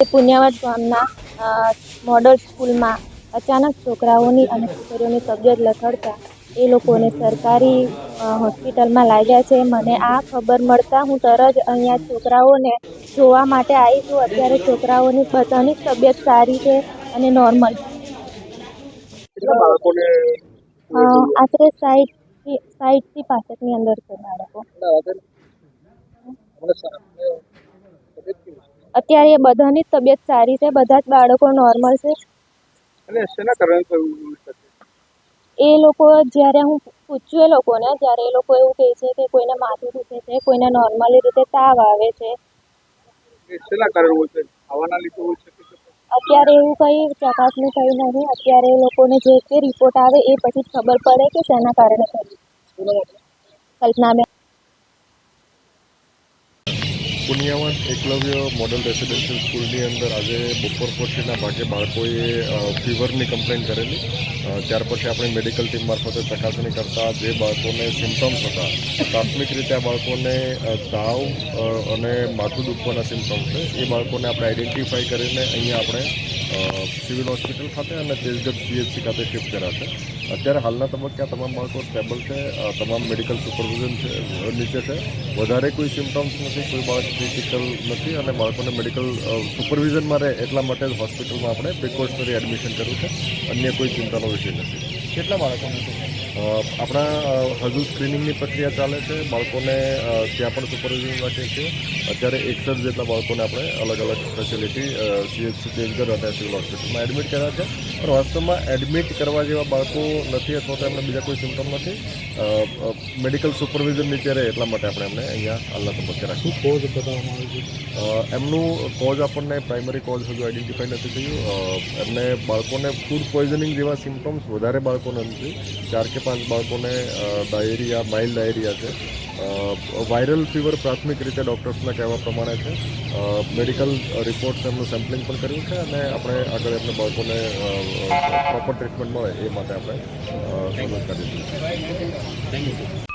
પુણ્યવત ગામના મોડલ સ્કૂલમાં અચાનક છોકરાઓની અને છોકરીઓની તબિયત લથડતા એ લોકોને સરકારી હોસ્પિટલમાં લાવ્યા છે. મને આ ખબર મળતા હું તરત જ અહીંયા છોકરાઓને જોવા માટે આવી છું. અત્યારે છોકરાઓની બધાની તબિયત સારી છે અને નોર્મલ આશરે સાઠથી સાઈઠથી પાસઠની અંદર છે બાળકો કેટલા વાગે હમણાં સા- તબિયત કેવી છે? અત્યારે એ બધાની જ તબિયત સારી છે બધા જ બાળકો નોર્મલ છે. અને શેના કારણે થયું એ લોકો જ્યારે હું પૂછ્યું એ લોકોને ત્યારે એ લોકો એવું કહે છે કે કોઈને માથું દુખે છે કોઈને નોર્મલી રીતે તાવ આવે છે. શેના કારણે હોય છે? ખાવાના લીધે હોય છે અત્યારે એવું કંઈ ચકાસણી થઈ નથી. અત્યારે એ લોકોને જે તે રિપોર્ટ આવે એ પછી ખબર પડે કે શેના કારણે થયું? કલ્પનાબેન પુનિયાવન એકલવ્ય મોડલ રેસિડેન્શિયલ સ્કૂલની અંદર આજે બપોર પછીના ભાગે બાળકોએ ફીવરની કમ્પ્લેન કરેલી. ત્યાર પછી આપણી મેડિકલ ટીમ મારફતે ચકાસણી કરતા જે બાળકોને સિમ્ટમ્સ હતા, પ્રાથમિક રીતે આ બાળકોને તાવ અને માથું દુખવાના સિમ્ટમ્સ છે. એ બાળકોને આપણે આઈડેન્ટિફાઈ કરીને અહીંયા આપણે સિવિલ હોસ્પિટલ ખાતે અને તેજગઢ સીએચસી ખાતે શિફ્ટ કર્યા છે. અત્યારે હાલના તબક્કે આ તમામ બાળકો સ્ટેબલ છે. તમામ મેડિકલ સુપરવિઝન છે નીચે છે. વધારે કોઈ સિમ્ટમ્સ નથી, કોઈ બાળક ક્રિટિકલ નથી અને બાળકોને મેડિકલ સુપરવિઝનમાં રહે એટલા માટે જ હોસ્પિટલમાં આપણે પ્રિકોશનરી એડમિશન કર્યું છે. અન્ય કોઈ ચિંતાનો વિષય નથી. કેટલા બાળકોને આપણા હજુ સ્ક્રીનિંગની પ્રક્રિયા ચાલે છે. બાળકોને ત્યાં પણ સુપરવિઝન રાખીએ છીએ અત્યારે એકસઠ જેટલા બાળકોને આપણે અલગ અલગ ફેસિલિટી સીએચસી તેજગઢ અને સિવિલ હોસ્પિટલમાં એડમિટ કર્યા છે. પણ વાસ્તવમાં એડમિટ કરવા જેવા બાળકો નથી અથવા તો એમને બીજા કોઈ સિમ્ટમ નથી. મેડિકલ સુપરવિઝન નીચે રહે એટલા માટે આપણે એમને અહીંયા હાલના તબક્કે રાખી શું કોઝ બતાવવામાં આવ્યું છે? એમનું કોઝ આપણને પ્રાઇમરી કોઝ હજુ આઈડેન્ટિફાઈ નથી થયું. એમને બાળકોને ફૂડ પોઈઝનિંગ જેવા સિમ્ટમ્સ વધારે બાળકોને નથી ચાર કે પાંચ બાળકોને ડાયેરિયા, માઇલ્ડ ડાયેરિયા છે. વાયરલ ફીવર પ્રાથમિક રીતે ડૉક્ટર્સના કહેવા પ્રમાણે છે. મેડિકલ રિપોર્ટ્સ એમનું સેમ્પલિંગ પણ કર્યું છે અને આપણે આગળ એમને બાળકોને પ્રોપર ટ્રીટમેન્ટ મળે એ માટે આપણે મદદ કરીશું